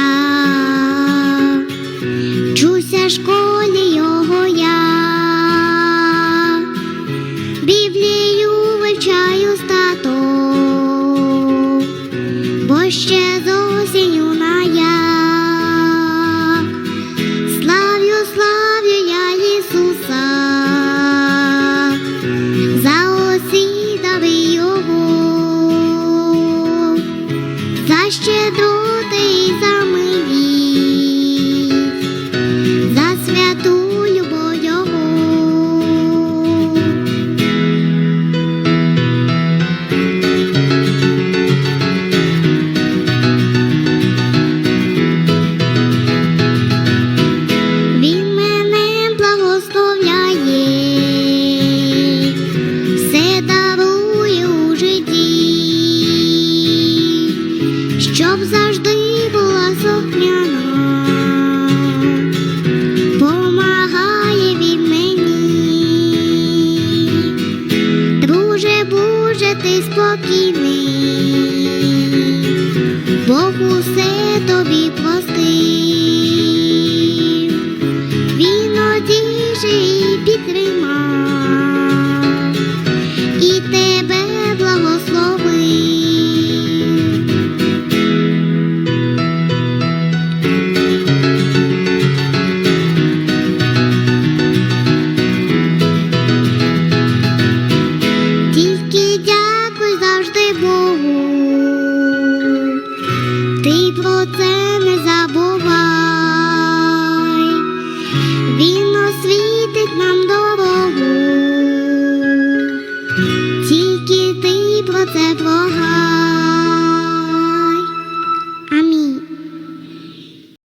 я, вчуся в школі його я, біблію вивчаю з татом, бо ще. щедрути і замилі. щоб завжди була слухняна, помагає він мені, друже, боже, ти спокійний. Ти про це не забувай, він освітить нам дорогу, тільки ти про це благай.